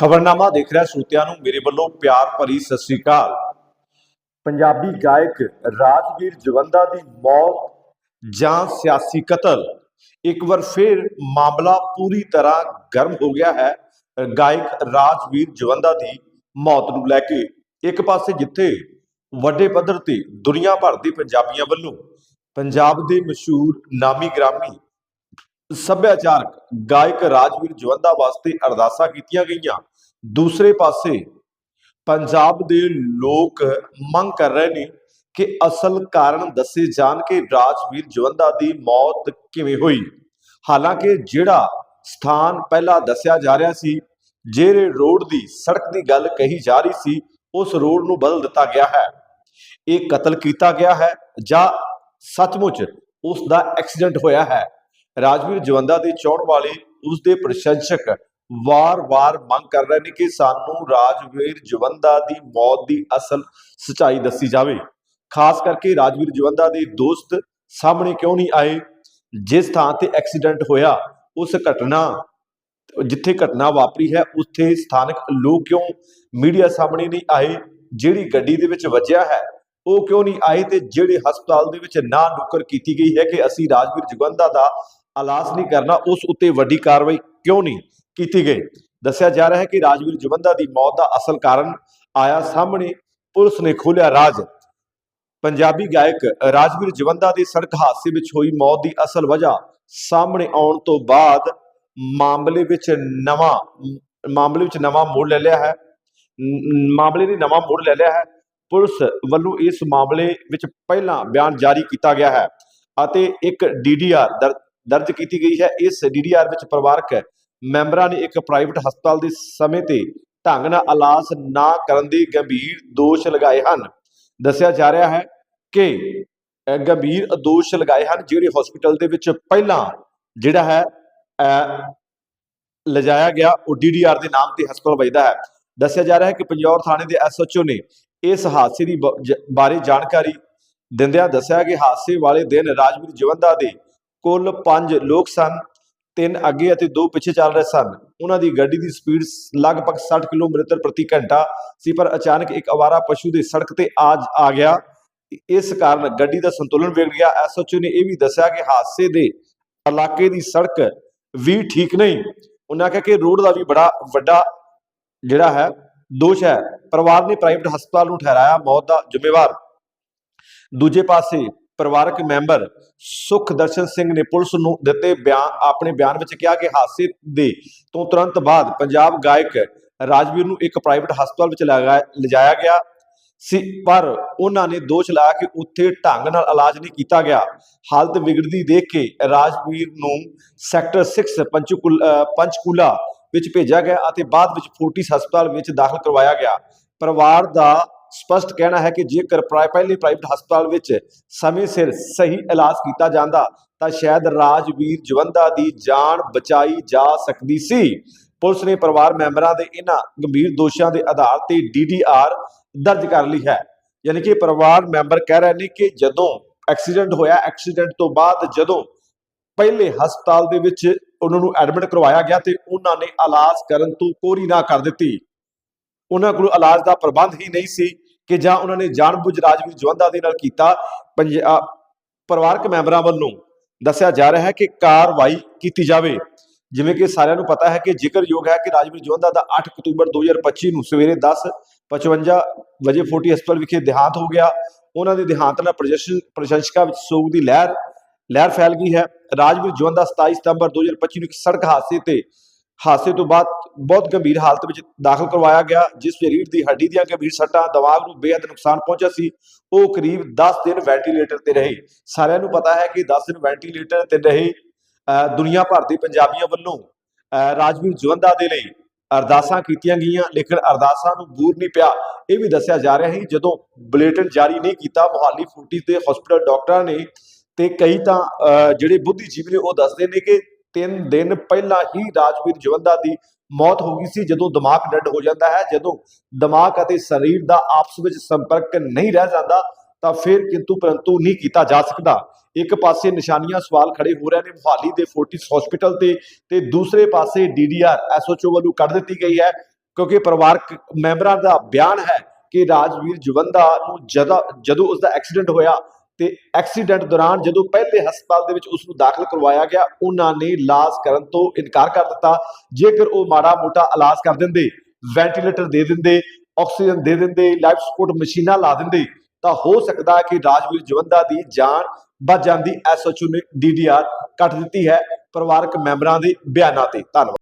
ਖਬਰਨਾਮਾ ਦੇਖ ਰਿਹਾ ਸਰੋਤਿਆਂ ਨੂੰ, ਮੇਰੇ ਵੱਲੋਂ ਪਿਆਰ ਭਰੀ ਸਤਿ ਸ੍ਰੀ ਅਕਾਲ। ਪੰਜਾਬੀ ਗਾਇਕ ਰਾਜਵੀਰ ਜਵੰਦਾ ਦੀ ਮੌਤ ਜਾਂ ਸਿਆਸੀ ਕਤਲ? ਇੱਕ ਵਾਰ ਫਿਰ ਮਾਮਲਾ ਪੂਰੀ ਤਰ੍ਹਾਂ ਗਰਮ ਹੋ ਗਿਆ ਹੈ, ਗਾਇਕ ਰਾਜਵੀਰ ਜਵੰਦਾ ਦੀ ਮੌਤ ਨੂੰ ਲੈ ਕੇ। ਇੱਕ ਪਾਸੇ ਜਿੱਥੇ ਵੱਡੇ ਪੱਧਰ ਤੇ ਦੁਨੀਆ ਭਰ ਦੇ ਪੰਜਾਬੀਆਂ ਵੱਲੋਂ ਪੰਜਾਬ ਦੇ ਮਸ਼ਹੂਰ ਨਾਮੀ ਗ੍ਰਾਮੀ ਸੱਭਿਆਚਾਰਕ ਗਾਇਕ ਰਾਜਵੀਰ ਜਵੰਦਾ ਵਾਸਤੇ ਅਰਦਾਸਾਂ ਕੀਤੀਆਂ ਗਈਆਂ। ਦੂਸਰੇ ਪਾਸੇ ਪੰਜਾਬ ਦੇ ਲੋਕ ਮੰਗ ਕਰ ਰਹੇ ਨੇ ਕਿ ਅਸਲ ਕਾਰਨ ਦੱਸੇ ਜਾਣ ਕਿ ਰਾਜਵੀਰ ਜਵੰਦਾ ਦੀ ਮੌਤ ਕਿਵੇਂ ਹੋਈ। ਹਾਲਾਂਕਿ ਜਿਹੜਾ ਸਥਾਨ ਪਹਿਲਾਂ ਦੱਸਿਆ ਜਾ ਰਿਹਾ ਸੀ, ਜਿਹੜੇ ਰੋਡ ਦੀ ਸੜਕ ਦੀ ਗੱਲ ਕਹੀ ਜਾ ਰਹੀ ਸੀ, ਉਸ ਰੋਡ ਨੂੰ ਬਦਲ ਦਿੱਤਾ ਗਿਆ ਹੈ। ਇਹ ਕਤਲ ਕੀਤਾ ਗਿਆ ਹੈ ਜਾਂ ਸੱਚਮੁੱਚ ਉਸ ਦਾ ਐਕਸੀਡੈਂਟ ਹੋਇਆ ਹੈ। ਰਾਜਵੀਰ ਜਵੰਦਾ ਦੇ ਚਾਹਣ ਵਾਲੇ ਉਸ ਦੇ ਪ੍ਰਸ਼ੰਸਕ ਵਾਰ-ਵਾਰ ਮੰਗ ਕਰ ਰਹੇ ਨੇ ਕਿ ਸਾਨੂੰ ਰਾਜਵੀਰ ਜਵੰਦਾ ਦੀ ਮੌਤ ਦੀ ਅਸਲ ਸਚਾਈ ਦੱਸੀ ਜਾਵੇ। ਖਾਸ ਕਰਕੇ ਰਾਜਵੀਰ ਜਵੰਦਾ ਦੇ ਦੋਸਤ ਸਾਹਮਣੇ ਕਿਉਂ ਨਹੀਂ ਆਏ? ਜਿਸ ਥਾਂ ਤੇ ਐਕਸੀਡੈਂਟ ਹੋਇਆ, ਉਸ ਘਟਨਾ, ਜਿੱਥੇ ਘਟਨਾ ਵਾਪਰੀ ਹੈ, ਉੱਥੇ ਸਥਾਨਕ ਲੋਕ ਕਿਉਂ ਮੀਡੀਆ ਸਾਹਮਣੇ ਨਹੀਂ ਆਏ? ਜਿਹੜੀ ਗੱਡੀ ਦੇ ਵਿੱਚ ਵੱਜਿਆ ਹੈ, ਉਹ ਕਿਉਂ ਨਹੀਂ ਆਏ ਤੇ ਜਿਹੜੇ ਹਸਪਤਾਲ ਦੇ ਵਿੱਚ ਨਾ ਨੁੱਕਰ ਕੀਤੀ ਗਈ ਹੈ ਕਿ ਅਸੀਂ ਰਾਜਵੀਰ ਜਗਵੰਦਾ ਦਾ ਇਲਾਜ ਨਹੀਂ ਕਰਨਾ, ਉਸ ਉੱਤੇ ਵੱਡੀ ਕਾਰਵਾਈ ਕਿਉਂ ਨਹੀਂ? ਕੀਤੀ ਗਈ। ਦੱਸਿਆ ਜਾ ਰਿਹਾ ਹੈ ਕਿ ਰਾਜਵੀਰ ਜਵੰਦਾ ਦੀ ਮੌਤ ਦਾ ਅਸਲ ਕਾਰਨ ਆਇਆ ਸਾਹਮਣੇ ਪੁਲਿਸ ਨੇ ਖੋਲ੍ਹਿਆ ਰਾਜ। ਪੰਜਾਬੀ ਗਾਇਕ ਰਾਜਵੀਰ ਜਵੰਦਾ ਦੀ ਸੜਕ ਹਾਦਸੇ ਵਿੱਚ ਹੋਈ ਮੌਤ ਦੀ ਅਸਲ ਵਜ੍ਹਾ ਸਾਹਮਣੇ ਆਉਣ ਤੋਂ ਬਾਅਦ ਮਾਮਲੇ ਵਿੱਚ ਨਵਾਂ, ਮਾਮਲੇ ਵਿੱਚ ਨਵਾਂ ਮੋੜ ਲੈ ਲਿਆ ਹੈ। ਮਾਮਲੇ ਨੇ ਨਵਾਂ ਮੋੜ ਲੈ ਲਿਆ ਹੈ। ਪੁਲਿਸ ਵੱਲੋਂ ਇਸ ਮਾਮਲੇ ਵਿੱਚ ਪਹਿਲਾਂ ਬਿਆਨ ਜਾਰੀ ਕੀਤਾ ਗਿਆ ਹੈ ਅਤੇ ਇੱਕ ਡੀਡੀਆਰ ਦਰਜ ਕੀਤੀ ਗਈ ਹੈ। ਇਸ ਡੀਡੀਆਰ ਵਿੱਚ ਪਰਿਵਾਰਕ ਮੈਂਬਰਾਂ ਨੇ ਇੱਕ ਪ੍ਰਾਈਵੇਟ ਹਸਪਤਾਲ ਦੇ ਸਮੇਂ ਤੇ ਢੰਗ ਨਾਲ ਇਲਾਜ ਨਾ ਕਰਨ ਦੇ ਗੰਭੀਰ ਦੋਸ਼ ਲਗਾਏ ਹਨ। ਦੱਸਿਆ ਜਾ ਰਿਹਾ ਹੈ ਕਿ ਗੰਭੀਰ ਦੋਸ਼ ਲਗਾਏ ਹਨ ਜਿਹੜੇ ਹਸਪੀਟਲ ਦੇ ਵਿੱਚ ਪਹਿਲਾਂ ਜਿਹੜਾ ਹੈ ਅਹ, ਲਿਜਾਇਆ ਗਿਆ ਉਹ ਡੀਡੀਆਰ ਦੇ ਨਾਮ ਤੇ ਹਸਪਤਾਲ ਵਜਦਾ ਹੈ। ਦੱਸਿਆ ਜਾ ਰਿਹਾ ਹੈ ਕਿ ਪੰਜੌਰ ਥਾਣੇ ਦੇ ਐਸਐਚਓ ਨੇ ਇਸ ਹਾਦਸੇ ਦੀ ਬਾਰੇ ਜਾਣਕਾਰੀ ਦਿੰਦਿਆਂ ਦੱਸਿਆ ਕਿ ਹਾਦਸੇ ਵਾਲੇ ਦਿਨ ਰਾਜਵੀਰ ਜਵੰਦਾ ਦੇ ਕੁੱਲ 5 ਲੋਕ ਸਨ। ਤਿੰਨ ਅੱਗੇ ਅਤੇ ਦੋ ਪਿੱਛੇ ਚੱਲ ਰਹੇ ਸਨ। ਉਹਨਾਂ ਦੀ ਗੱਡੀ ਦੀ ਸਪੀਡ ਲਗਭਗ 60 ਕਿਲੋਮੀਟਰ ਪ੍ਰਤੀ ਘੰਟਾ ਸੀ, ਪਰ ਅਚਾਨਕ ਇੱਕ ਅਵਾਰਾ ਪਸ਼ੂ ਦੇ ਸੜਕ ਤੇ ਆ ਆ ਗਿਆ। ਇਸ ਕਾਰਨ ਗੱਡੀ ਦਾ ਸੰਤੁਲਨ ਵਿਗੜ ਗਿਆ। ਐਸਐਚਓ ਨੇ ਇਹ ਵੀ ਦੱਸਿਆ ਕਿ ਹਾਦਸੇ ਦੇ ਇਲਾਕੇ ਦੀ ਸੜਕ ਵੀ ਠੀਕ ਨਹੀਂ। ਉਹਨਾਂ ਕਿਹਾ ਕਿ ਰੋਡ ਦਾ ਵੀ ਬੜਾ ਵੱਡਾ ਜਿਹੜਾ ਹੈ, ਦੋਸ਼ ਹੈ। ਪਰਿਵਾਰ ਨੇ ਪ੍ਰਾਈਵੇਟ ਹਸਪਤਾਲ ਨੂੰ ਠਹਿਰਾਇਆ। ਮੌਤ ਦਾ ਜ਼ਿੰਮੇਵਾਰ ਦੂਜੇ ਪਾਸੇ ਪਰਿਵਾਰਕ ਮੈਂਬਰ ਸੁਖਦਰਸ਼ਨ ਸਿੰਘ ਨੇ ਪੁਲਿਸ ਨੂੰ ਦਿੱਤੇ ਬਿਆਨ, ਆਪਣੇ ਬਿਆਨ ਵਿੱਚ ਕਿਹਾ ਕਿ ਹਾਦਸੇ ਦੇ ਤੋਂ ਤੁਰੰਤ ਬਾਅਦ ਪੰਜਾਬ ਗਾਇਕ ਰਾਜਵੀਰ ਨੂੰ ਇੱਕ ਪ੍ਰਾਈਵੇਟ ਹਸਪਤਾਲ ਵਿੱਚ ਲਿਜਾਇਆ ਗਿਆ ਸੀ, ਪਰ ਉਹਨਾਂ ਨੇ ਦੋਸ਼ ਲਾਇਆ ਕਿ ਉੱਥੇ ਢੰਗ ਨਾਲ ਇਲਾਜ ਨਹੀਂ ਕੀਤਾ ਗਿਆ। ਹਾਲਤ ਵਿਗੜਦੀ ਦੇਖ ਕੇ ਰਾਜਵੀਰ ਨੂੰ ਸੈਕਟਰ 6 ਪੰਚਕੂਲ ਪੰਚਕੂਲਾ ਵਿੱਚ ਭੇਜਿਆ ਗਿਆ ਅਤੇ ਬਾਅਦ ਵਿੱਚ ਫੋਰਟਿਸ ਹਸਪਤਾਲ ਵਿੱਚ ਦਾਖਲ ਕਰਵਾਇਆ ਗਿਆ। ਪਰਿਵਾਰ ਦਾ ਸਪਸ਼ਟ ਕਹਿਣਾ ਹੈ ਕਿ ਜੇਕਰ ਪ੍ਰਾਈ ਪਹਿਲੇ ਪ੍ਰਾਈਵੇਟ ਹਸਪਤਾਲ ਵਿੱਚ ਸਮੇਂ ਸਿਰ ਸਹੀ ਇਲਾਜ ਕੀਤਾ ਜਾਂਦਾ, ਤਾਂ ਸ਼ਾਇਦ ਰਾਜਵੀਰ ਜਵੰਦਾ ਦੀ ਜਾਨ ਬਚਾਈ ਜਾ ਸਕਦੀ ਸੀ। ਪੁਲਿਸ ਨੇ ਪਰਿਵਾਰ ਮੈਂਬਰਾਂ ਦੇ ਇਹਨਾਂ ਗੰਭੀਰ ਦੋਸ਼ਾਂ ਦੇ ਆਧਾਰ ਤੇ ਡੀਡੀਆਰ ਦਰਜ ਕਰ ਲਈ ਹੈ। ਯਾਨੀ ਕਿ ਪਰਿਵਾਰ ਮੈਂਬਰ ਕਹਿ ਰਹੇ ਨੇ ਕਿ ਜਦੋਂ ਐਕਸੀਡੈਂਟ ਹੋਇਆ, ਐਕਸੀਡੈਂਟ ਤੋਂ ਬਾਅਦ ਜਦੋਂ ਪਹਿਲੇ ਹਸਪਤਾਲ ਦੇ ਵਿੱਚ ਉਹਨਾਂ ਨੂੰ ਐਡਮਿਟ ਕਰਵਾਇਆ ਗਿਆ ਤੇ ਉਹਨਾਂ ਨੇ ਇਲਾਜ ਕਰਨ ਤੋਂ ਕੋਰੀ ਨਾ ਕਰ ਦਿੱਤੀ। ਉਹਨਾਂ ਕੋਲ ਇਲਾਜ ਦਾ ਪ੍ਰਬੰਧ ਹੀ ਨਹੀਂ ਸੀ। ਕਿ ਜਾਂ ਉਹਨਾਂ ਨੇ ਜਾਣਬੁੱਝ ਰਾਜਵੀਰ ਜਵੰਦਾ ਦੇ ਨਾਲ ਕੀਤਾ ਪੰਜਾਬ ਪਰਿਵਾਰਕ ਮੈਂਬਰਾਂ ਵੱਲੋਂ ਦੱਸਿਆ ਜਾ ਰਿਹਾ ਹੈ ਕਿ ਕਾਰਵਾਈ ਕੀਤੀ ਜਾਵੇ। ਜਿਵੇਂ ਕਿ ਸਾਰਿਆਂ ਨੂੰ ਪਤਾ ਹੈ ਕਿ ਜ਼ਿਕਰਯੋਗ ਹੈ ਕਿ ਰਾਜਵੀਰ ਜਵੰਦਾ ਦਾ 8 ਅਕਤੂਬਰ 2025 ਨੂੰ ਸਵੇਰੇ 10:55 ਵਜੇ ਫੋਰਟੀ ਹਸਪਤਾਲ ਵਿਖੇ ਦੇਹਾਂਤ ਹੋ ਗਿਆ। ਉਹਨਾਂ ਦੇ ਦੇਹਾਂਤ ਨਾਲ ਪ੍ਰਸ਼ੰਸਕਾਂ ਵਿੱਚ ਸੋਗ ਦੀ ਲਹਿਰ ਲਹਿਰ ਫੈਲ ਗਈ ਹੈ। ਰਾਜਵੀਰ ਜਵੰਦਾ 27 ਸਤੰਬਰ 2025 ਨੂੰ ਇੱਕ ਸੜਕ ਹਾਦਸੇ ਤੇ ਹਾਦਸੇ ਤੋਂ ਬਾਅਦ ਬਹੁਤ ਗੰਭੀਰ ਹਾਲਤ ਵਿੱਚ ਦਾਖਲ ਕਰਵਾਇਆ ਗਿਆ, ਜਿਸ ਵਿੱਚ ਰੀੜ੍ਹ ਦੀ ਹੱਡੀ ਦੀਆਂ ਗੰਭੀਰ ਸੱਟਾਂ, ਦਿਮਾਗ ਨੂੰ ਬੇਹੱਦ ਨੁਕਸਾਨ ਪਹੁੰਚਿਆ ਸੀ। ਉਹ ਕਰੀਬ 10 ਦਿਨ ਵੈਂਟੀਲੇਟਰ ਤੇ ਰਹੇ। ਸਾਰਿਆਂ ਨੂੰ ਪਤਾ ਹੈ ਕਿ 10 ਦਿਨ ਵੈਂਟੀਲੇਟਰ ਤੇ ਰਹੇ ਅਹ ਦੁਨੀਆ ਭਰ ਦੇ ਪੰਜਾਬੀਆਂ ਵੱਲੋਂ ਰਾਜਵੀਰ ਜਵੰਦਾ ਦੇ ਲਈ ਅਰਦਾਸਾਂ ਕੀਤੀਆਂ ਗਈਆਂ, ਲੇਕਿਨ ਅਰਦਾਸਾਂ ਨੂੰ ਬੂਰ ਨਹੀਂ ਪਿਆ। ਇਹ ਵੀ ਦੱਸਿਆ ਜਾ ਰਿਹਾ ਹੈ ਜਦੋਂ ਬੁਲੇਟਿਨ ਜਾਰੀ ਨਹੀਂ ਕੀਤਾ, ਮੁਹਾਲੀ ਫੂਟੀ ਦੇ ਹਸਪੀਟਲ ਡਾਕਟਰਾਂ ਨੇ ਤੇ ਕਈ ਤਾਂ ਜਿਹੜੇ ਬੁੱਧੀਜੀਵੀ ਨੇ ਉਹ ਦੱਸਦੇ ਨੇ ਕਿ ਤਿੰਨ ਦਿਨ ਪਹਿਲਾਂ ਹੀ ਰਾਜਵੀਰ ਜਵੰਦਾ ਦੀ ਮੌਤ ਹੋ ਗਈ ਸੀ, ਜਦੋਂ ਦਿਮਾਗ ਡੈਡ ਹੋ ਜਾਂਦਾ ਹੈ। ਜਦੋਂ ਦਿਮਾਗ ਅਤੇ ਸਰੀਰ ਦਾ ਆਪਸ ਵਿੱਚ ਸੰਪਰਕ ਨਹੀਂ ਰਹਿ ਜਾਂਦਾ, ਤਾਂ ਫਿਰ ਕਿੰਤੂ ਪਰੰਤੂ ਨਹੀਂ ਕੀਤਾ ਜਾ ਸਕਦਾ। ਇੱਕ ਪਾਸੇ ਨਿਸ਼ਾਨੀਆਂ ਸਵਾਲ ਖੜੇ ਹੋ ਰਹੇ ਨੇ, ਮੁਹਾਲੀ ਦੇ ਫੋਰਟਿਸ ਹਸਪੀਟਲ ਤੇ ਤੇ ਦੂਸਰੇ ਪਾਸੇ ਡੀਡੀਆਰ ਐਸਓਚਓ ਵੱਲੋਂ ਕੱਢ ਦਿੱਤੀ ਗਈ ਹੈ, ਕਿਉਂਕਿ ਪਰਿਵਾਰਕ ਮੈਂਬਰਾਂ ਦਾ ਬਿਆਨ ਹੈ ਕਿ ਰਾਜਵੀਰ ਜਵੰਦਾ ਨੂੰ ਜਦੋਂ ਜਦੋਂ ਉਸ ਦਾ ਐਕਸੀਡੈਂਟ ਹੋਇਆ ਤੇ ਐਕਸੀਡੈਂਟ ਦੌਰਾਨ ਜਦੋਂ ਪਹਿਲੇ ਹਸਪਤਾਲ ਦੇ ਵਿੱਚ ਉਸ ਨੂੰ ਦਾਖਲ ਕਰਵਾਇਆ ਗਿਆ, ਉਹਨਾਂ ਨੇ ਇਲਾਜ ਕਰਨ ਤੋਂ ਇਨਕਾਰ ਕਰ ਦਿੱਤਾ। ਜੇਕਰ ਉਹ ਮਾੜਾ ਮੋਟਾ ਇਲਾਜ ਕਰ ਦਿੰਦੇ, ਵੈਂਟੀਲੇਟਰ ਦੇ ਦਿੰਦੇ, ਆਕਸੀਜਨ ਦੇ ਦਿੰਦੇ, ਲਾਈਫ ਸਪੋਰਟ ਮਸ਼ੀਨਾਂ ਲਾ ਦਿੰਦੇ, ਤਾਂ ਹੋ ਸਕਦਾ ਕਿ ਰਾਜਵੀਰ ਜਵੰਦਾ ਦੀ ਜਾਨ ਬਚ ਜਾਂਦੀ। ਐਸਐਚਓ ਨੇ ਡੀਡੀਆਰ ਕੱਟ ਦਿੱਤੀ ਹੈ। ਪਰਿਵਾਰਕ ਮੈਂਬਰਾਂ ਦੇ ਬਿਆਨਾਂ ਤੇ ਧੰਨਵਾਦ।